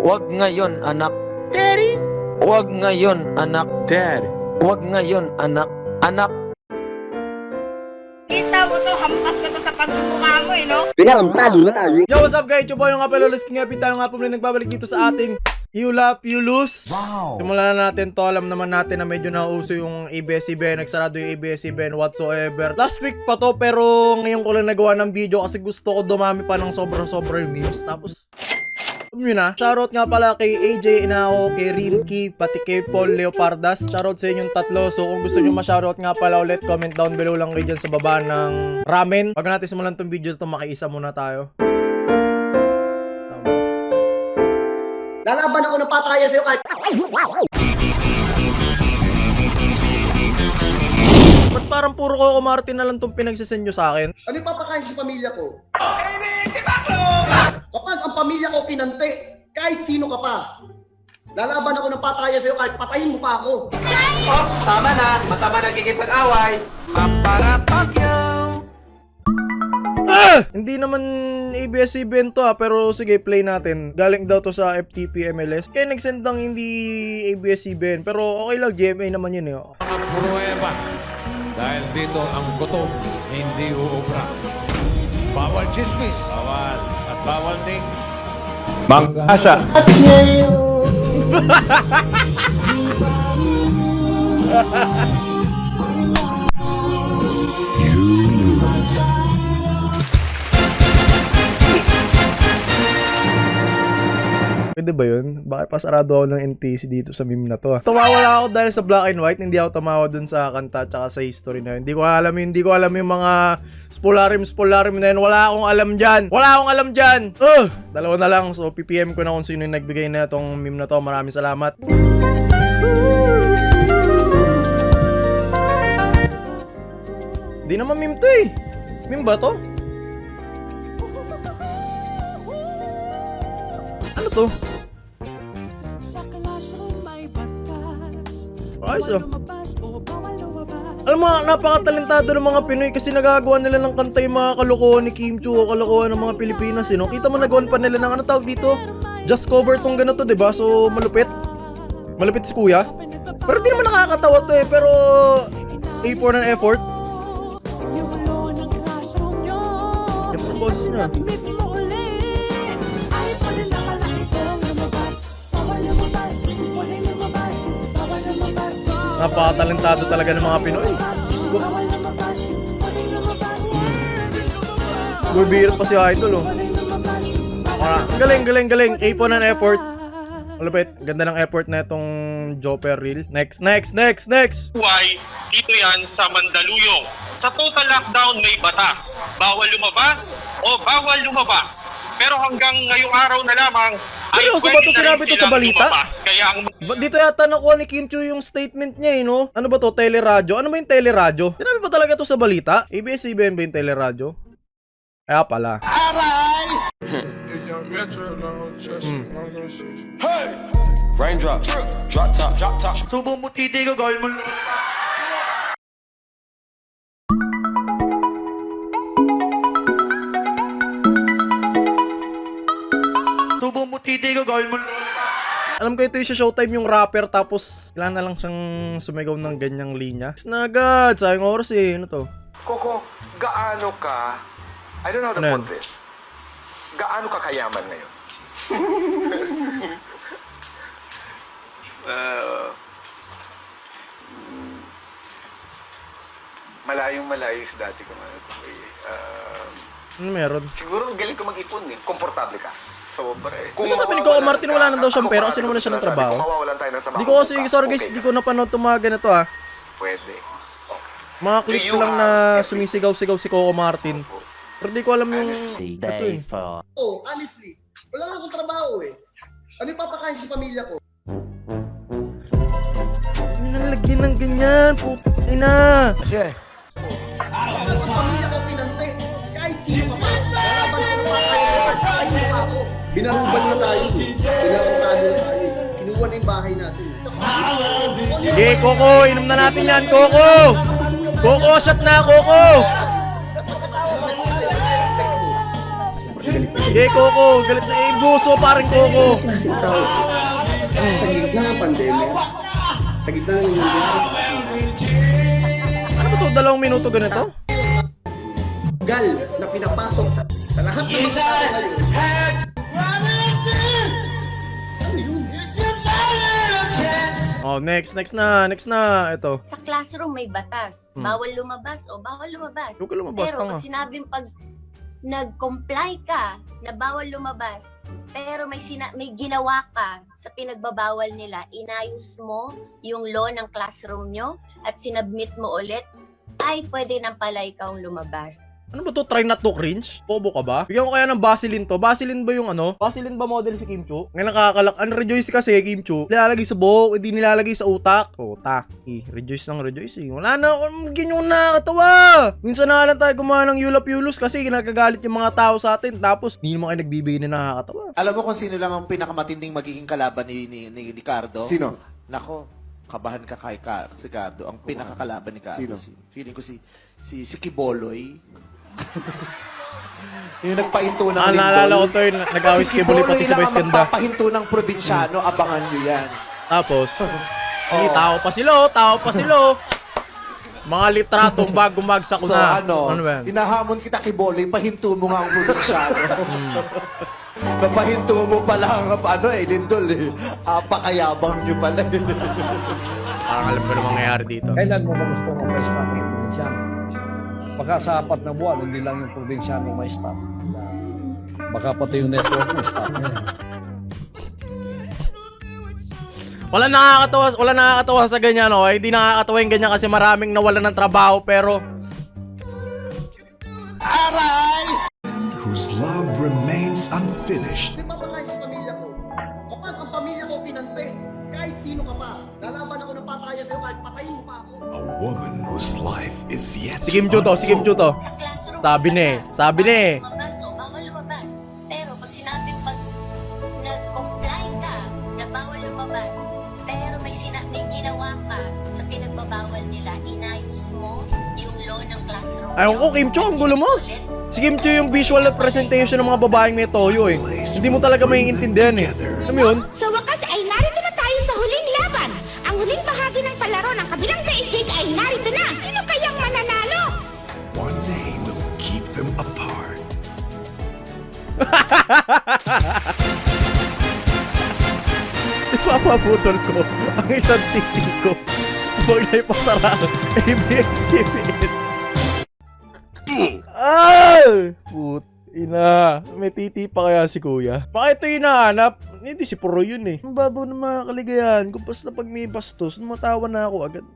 Huwag ngayon, anak. Daddy? Huwag ngayon, anak. Dad. Huwag ngayon, anak. Anak, Kita mo to, hampas ka to sa pagmumukha mo eh, no? Yo, what's up guys? Yung boy yung nga pala, Lulis King Happy. Tayo nga po muli nagbabalik dito sa ating You Laugh, You Lose. Wow! Simulan na natin to. Alam naman natin na medyo nauso yung ABS-CBN. Nagsarado yung ABS-CBN whatsoever. Last week pa to, pero ngayon ko lang nagawa ng video kasi gusto ko dumami pa ng sobra-sobra yung memes. Tapos, alam nyo na, shoutout nga pala kay AJ Inao, kay Rimki, pati kay Paul Leopardas. Shoutout sa inyong tatlo. So kung gusto nyo ma-shoutout nga pala ulit, comment down below lang kayo dyan sa baba ng ramen. Pag natin simulan tong video to, makiisa muna tayo. Lalaban ako ng pataya sa'yo kahit... Ba't parang puro Coco Martin na lang tong pinagsisend nyo sa akin? Ano yung papakain sa pamilya ko? Kapag ang pamilya ko kinante, kahit sino ka pa, lalaban ako ng pataya sa'yo kahit patayin mo pa ako. Ops, tama na. Masama nagkikipag-away. Ah! Hindi naman ABS-CBN to ha, pero sige, play natin. Galing daw to sa FTP MLS. Kaya nagsend ng hindi ABS-CBN, pero okay lang, GMA naman yun eh. pruweba. Dahil dito ang gutom, hindi uubra. Bawal chismis. Bawal. At bawal ding mag-asa. Pwede ba yun? Bakit pasarado ako ng NTC dito sa meme na to? ah? Tumawala ako dahil sa black and white, hindi ako tumawa dun sa kanta tsaka sa history na yun. Hindi ko alam yun, hindi ko alam yung mga spolarim spolarim na yun. Wala akong alam dyan. Wala akong alam dyan. Uh, dalawa na lang. So, PPM ko na kung sino yung nagbigay na itong meme na to. Maraming salamat. Hindi naman meme to eh. Meme ba to? To? Ayos ah. Alam mo, napakatalentado ng mga Pinoy kasi nagagawa nila ng kanta yung mga kalokohan ni Kim Chu o kalokohan ng mga Pilipinas, eh, no? Kita mo nagawan pa nila ng ano tawag dito? Just cover tong ganito, 'di ba? So malupit. Malupit si Kuya. Pero di naman nakakatawa to eh, pero A4 ng effort. Yung boses niya. Napakatalentado talaga ng mga Pinoy. Diyos ko. Bubirot pa si Idol, oh. Ah, galing, galing, galing. A po ng effort. Malupit. Ganda ng effort na itong Joper Reel. Next, next, next, next. Why? Dito yan sa Mandaluyong. Sa total lockdown may batas. Bawal lumabas o bawal lumabas. Pero hanggang ngayong araw na lamang ay Seryoso ba pwede to? na rin Sinabi to sa silang balita? lumabas. Kaya ang Ba, dito yata nakuha ni Kim Chu yung statement niya eh, no? Ano ba to? Teleradyo? Ano ba yung teleradyo? Sinabi ba talaga to sa balita? ABS-CBN ba yung teleradyo? Kaya pala. Raindrop. Drop top. Drop top. Subo mo titi ko, gol mo. Titi ko, mo. Alam ko ito yung Showtime yung rapper tapos kailangan na lang siyang sumigaw ng ganyang linya. Snagad! Sayang oras eh. Ano to? Coco, gaano ka, I don't know how to Ano put this, gaano ka kayaman ngayon? uh, malayong malayo sa dati ko ano to eh. Um, Ano meron? siguro ang galing ko mag-ipon eh. Komportable ka. Sobra eh. Di ba sabi ni Coco Martin, wala na daw siyang pera kasi naman na siya ng trabaho? Kung mawawalan tayo ng trabaho. Di ko kasi, bukas, sorry guys, di ko napanood itong mga ganito ah. Pwede. Mga clip lang na sumisigaw-sigaw si Coco Martin. Pero di ko alam yung... Honestly, Ito eh. Oh, honestly, wala lang akong trabaho eh. Ano yung papakain sa pamilya ko? Nalagyan ng ganyan, puto ina. Ang pamilya Binaruban na tayo. Pinarutado na tayo. Kinuha na yung bahay natin. Sige, Coco, inom na natin yan, Coco! Coco, shot na, Coco! Gay Coco, galit na eh, buso parang Coco. Sa gitna ng pandemya, sa gitna ng nangyayari, Ano ba to? Dalawang minuto ganito? gal na pinapasok sa, sa lahat ng mga Oh, next, next na, next na. Ito. Sa classroom may batas. Hmm. Bawal lumabas o bawal lumabas. Huwag ka lumabas, pero tanga. pag sinabing pag nag-comply ka na bawal lumabas, pero may sina- may ginawa ka sa pinagbabawal nila, inayos mo yung law ng classroom nyo at sinabmit mo ulit, ay pwede nang pala ikaw lumabas. Ano ba to? Try not to cringe? Bobo ka ba? Bigyan ko kaya ng Vaseline to. Vaseline ba yung ano? Vaseline ba model si Kim Chu? Ngayon nakakalak. Ang rejoice kasi Kim Chu. Nilalagay sa buhok, hindi nilalagay sa utak. Utak. Eh, rejoice lang rejoice eh. Wala na. Ganyan yung nakakatawa. Minsan na lang tayo gumawa ng yulap yulus kasi kinakagalit yung mga tao sa atin. Tapos, hindi naman kayo nagbibigay na nakakatawa. Alam mo kung sino lang ang pinakamatinding magiging kalaban ni, ni, ni Ricardo? Sino? Nako, kabahan ka kay Car- si Ricardo. Ang pinakakalaban ni Ricardo. Sino? Si, feeling ko si, si, si Kiboloy. Yung nagpahinto ng Ah, naalala ko to yung nag-awis kay Buli pati sa Vice Ganda. magpapahinto ng probinsyano, abangan nyo yan. Tapos, eh, tao pa sila, oh, tao pa sila. oh. Mga litratong bago magsak So na. ano, ano ba yan? hinahamon kita Kiboloy, pahinto mo nga ang probinsyano. Hmm. Napahinto mo pala ang ano eh, Lindol eh. Apakayabang nyo pala eh. Parang alam ko na mangyayari dito. Kailan mo ba gusto mong ma-stop ang probinsyano? Baka sa apat na buwan, hindi lang yung probinsyano ma-stop. Baka pati yung network mo stop na yan. Wala nakakatawa, wala nakakatawa sa ganyan, no? Hindi nakakatawa yung ganyan kasi maraming nawalan ng trabaho pero Whose love remains unfinished. Woman whose life is yet si Kim Chu to, si Kim Chu to. Sa classroom Sabi na eh, batas. sabi na eh. Bawal lumabas o bawal lumabas. Pero pag sinabing pag nag-comply ka na bawal lumabas, pero may, sina- may ginawa ka sa pinagbabawal nila, inayos mo yung law ng classroom. Ayun ko, Kim Chu, ang gulo mo. Ulit, Si Kim Chu yung visual representation ng mga babaeng may toyo eh. Hindi mo talaga may intindihan eh. Alam mo yun? Sa wakas Ipapaputol ko ang isang titi ko. Huwag na ipasara. ABS-CBN. Ay! Put. Ina, may titi pa kaya si kuya? Bakit ito hinahanap? Hindi si Puro yun eh. Ang babaw ng mga kaligayahan ko. Basta pag may bastos, matawa na ako agad.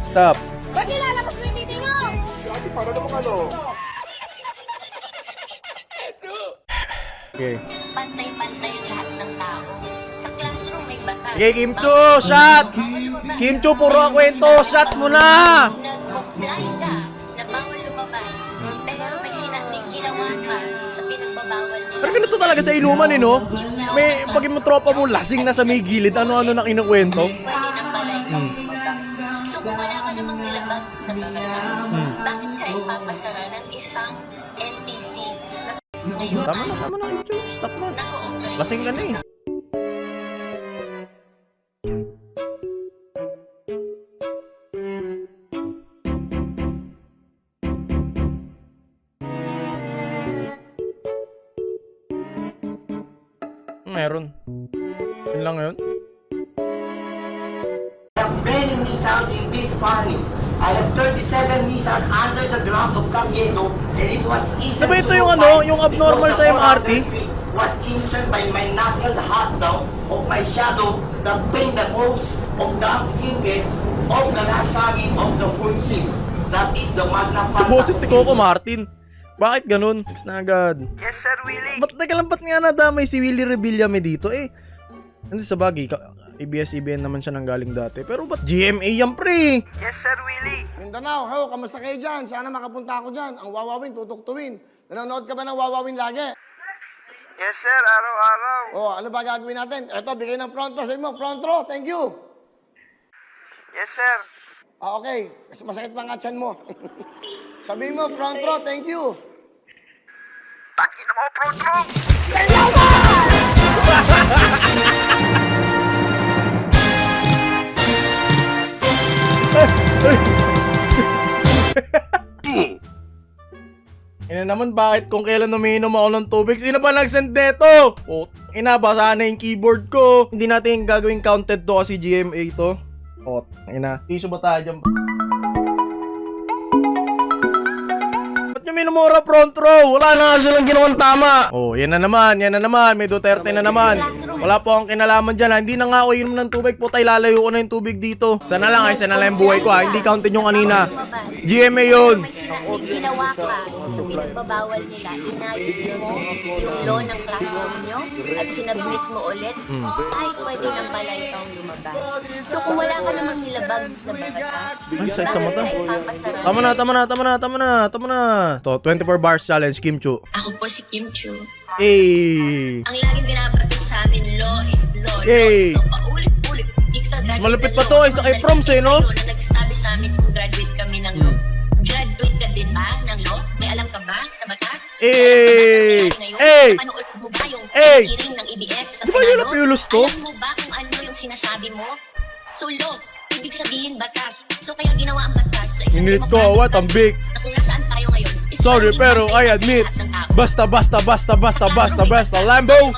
Stop. Ba't nilalabas mo yung titi mo? Okay. pantay-pantay lahat ng tao. Sa classroom may batas. Okay, Kim Chu, shot! Kim Chu, puro kwento. Shot mo na! Nag-comply ka na bawal lumabas, pero may, sina- may ginawa ka sa pinagbabawal nila. Pero ganito talaga sa inuman eh, no? May, pag yung tropa mo lasing na sa may gilid, ano-ano na kinukwento. Pwede na pala ikaw lumabas. So kung wala ka namang nilabag na babatas, bakit ka ipapasara ng isang Tama na, tama na, Chu. Stop na. Lasing ka na eh. Yung abnormal sa MRT? was injured by my knuckled hot down of my shadow that paint the holes of the kingdom of the last coming of the full ship. That is the Magna Carta. boses ni Coco Martin. Bakit ganun? Next na agad. Yes, Sir Willie. Ba't nagalampat nga nadamay si Willie Revillame dito eh? Hindi sa bagay, ka- ABS-CBN naman siya nang galing dati. Pero ba't GMA yan pre? Yes, Sir Willie. Mindanao, ho, kamusta kayo dyan? Sana makapunta ako dyan. Ang wawawin, tutuktuin. Nanonood ka ba ng wawawin lagi? Yes, sir. Araw-araw. Oh, ano ba gagawin natin? Eto, bigay ng front row. Sabi mo, front row, thank you. Yes, sir. Ah, okay. Mas masakit pa nga tiyan mo. Sabi mo, front row, thank you. Ina naman, bakit kung kailan umiinom ako ng tubig? Sino ba nag-send neto? Oh, ina, basa na yung keyboard ko. Hindi natin gagawing counted to kasi GMA to. Oh, ina. Tissue ba tayo dyan? Nyo minumura front row? Wala na nga silang ginawang tama. Oh, yan na naman, yan na naman. May Duterte na naman. Wala po akong kinalaman dyan ha. Hindi na nga ako inom ng tubig po tayo lalayo ko na yung tubig dito. Sana lang ay sana lang yung buhay ko ha. Hindi counted yung kanina. GMA yun. May ginawa ka sa pinagbabawal nila, inayos mo yung law ng classroom nyo at sinabmit mo ulit, ay pwede nang pala lumabas. So kung wala ka namang nilabag sa batas, Ay, sakit sa mata. bakit ka ipapasara? Tama na, tama na, tama na, tama na, tama na. To, 24 bars challenge, Kim Chu. Ako po si Kim Chu. Eh. Ang laging binabato sa amin, law is law. Yay! Law is law. Paulit-ulit. Mas malupit pa to, eh, sa kay proms eh, no? Na nagsasabi sa amin kung graduate kami ng law. Graduate ka din ba ng law? May alam ka ba sa batas? Eh! Eh! Napanood mo ba yung Eh! hearing ng EBS sa Di ba yun Senado? ang piulos to? Alam mo ba kung ano yung sinasabi mo? So law, ibig sabihin batas. So kaya ginawa ang batas sa isang Minute ko, what, ang big. kung nasaan tayo ngayon. Sorry, pero I admit. Basta, basta, basta, basta, basta, basta. Lambo!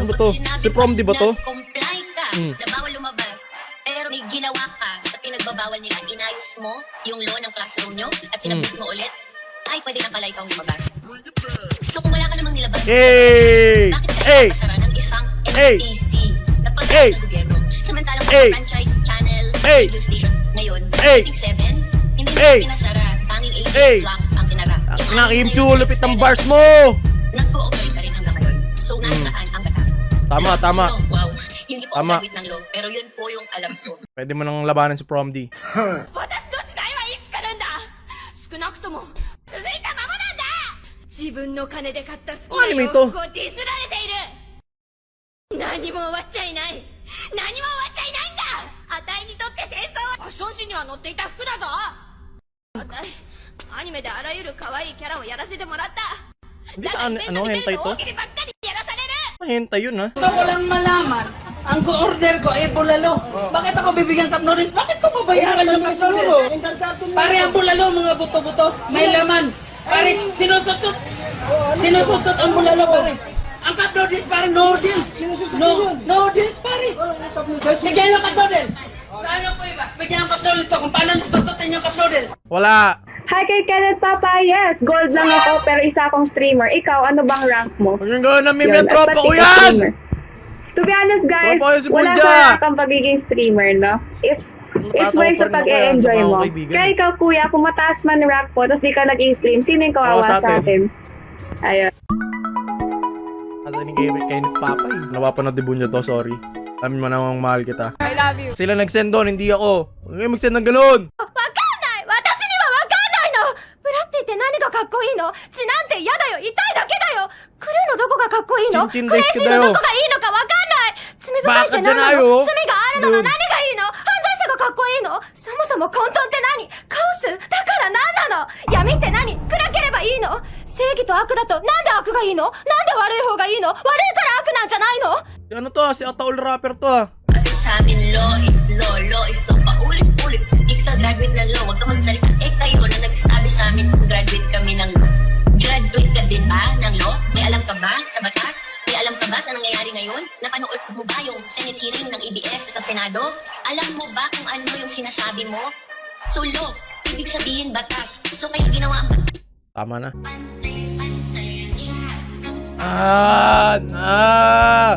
Ano ba to? Si Prom, di ba to? nag-comply ka Hmm. na bawal lumabas, pero may ginawa ka sa pinagbabawal nila, inayos mo yung law ng classroom nyo at sinabit Hmm. mo ulit, ay pwede na pala ikaw lumabas. So kung wala ka namang nilabas, Eh! bakit ka Eh! ipapasara ng isang Eh! NPC na pagkakas ng gobyerno? Samantalang mga franchise channel, Eh! radio station, ngayon, rating 7, hindi na pinasara, tanging 8 Eh! lang ang tinara. Yung Na, anim Kim na Chu, yun, lupit ng 7, bars mo! Tama, Alam tama. ko, Wow. Hindi po Tama. ako gamit ng law, pero yun po yung alam ko. Pwede mo nang labanan si Prom D. 私の時代はいつ来るんだ少なくとも続いたままなんだ自分の金で買った好きなアニメと洋服をディスられている何も終わっちゃいない何も終わっちゃいないんだあたいにとって戦争はファッション誌には載っていた服だぞあたいアニメであらゆる可愛いキャラをやらせてもらったHindi kaだからan- イベン ano, トに出 hentai ると to? 大喜利ばっか henta yun ha. Gusto ko lang malaman, ang go-order ko ay bulalo. Bakit ako bibigyan ng noodles? Bakit ko babayaran yung kasunod? Pare ang bulalo mga buto-buto, may laman. Pare, sinusutot. Sinusutot ang bulalo pare. Ang cup noodles pare, noodles. No, noodles pare. Bigyan yung cup noodles. Sayang po iba. Bigyan ng cup noodles to kung paano susutotin yung cup noodles. Wala. Hi kay Kenneth Papa, yes, gold lang ako pero isa akong streamer. Ikaw, ano bang rank mo? Huwag yung gawin namin, Yun, may at tropa ko yan! streamer. To be honest guys, Tropa ko si wala sa rank ang pagiging streamer, no? It's It's way sa pag-e-enjoy mo. Kaya ikaw kuya, kung mataas man rank po, tapos di ka nag-stream, sino yung kawawa sa sa atin. Ayun. Asa ni Kenneth, Kenneth Papa eh. Napapanood ni Bunyo to, sorry. Alam mo namang mahal kita. I love you Sila nag-send doon, hindi ako. Huwag kayo mag-send ng ganun. こいいの？血なんて嫌だよ。痛いだけだよ。クルーのどこがかっこいいの？チンチンクレイですけどよ。シーのどこがいいのかわかんない。罪深いって何なのよ。罪があるのが何がいいの？犯罪者がかっこいいの？そもそも混沌って何？カオス？だから何なの？闇って何？暗ければいいの？正義と悪だとなんで悪がいいの？なんで悪い方がいいの？悪いから悪なんじゃないの？Si ano to ah, si Ataul Rapper to ah. Pati sa amin, law is law, law is. Paulit-ulit, ka graduate ng law. Huwag ka magsalita. Din ba ng law? May alam ka ba sa batas? May alam ka ba sa nangyayari ngayon? Napanood mo ba yung Senate hearing ng EBS sa Senado? Alam mo ba kung ano yung sinasabi mo? So law, ibig sabihin batas. So kaya ginawa ang Tama na. Ah! Ah!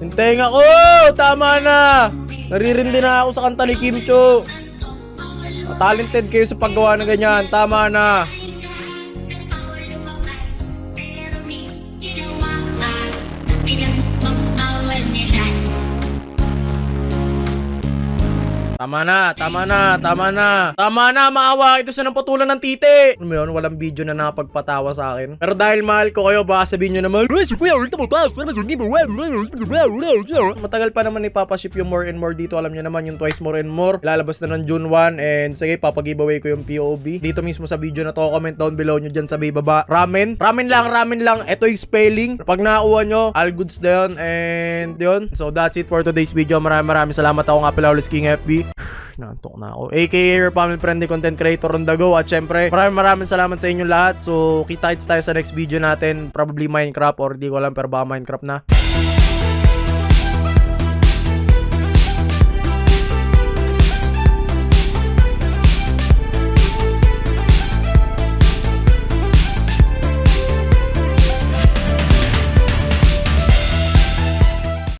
Hintayin ako! Tama na! Naririndi na ako sa kanta ni Kim Cho. Talented kayo sa paggawa ng ganyan. Tama na. Tama na, tama na, tama na. Tama na, maawa ito sa nang patulan ng titi. Alam mo yun, walang video na nakapagpatawa sa akin. Pero dahil mahal ko kayo, baka sabihin nyo naman, "Uy, si Kuya, ulit mo pa. Matagal pa naman ipapaship yung more and more dito. Alam nyo naman yung twice more and more. Lalabas na ng June 1 and sige, papag-giveaway ko yung POB. Dito mismo sa video na to, comment down below nyo dyan sa may baba. Ramen. Ramen lang, ramen lang. Ito yung spelling. Pag nakuha nyo, all goods na yun. And yun. So that's it for today's video. Maraming maraming salamat. Ako nga pala ulit King FB. Nantok na ako. AKA your friendly content creator on the go. At syempre, maraming maraming salamat sa inyo lahat. So, kita-kits tayo sa next video natin. Probably Minecraft or di ko alam pero baka Minecraft na.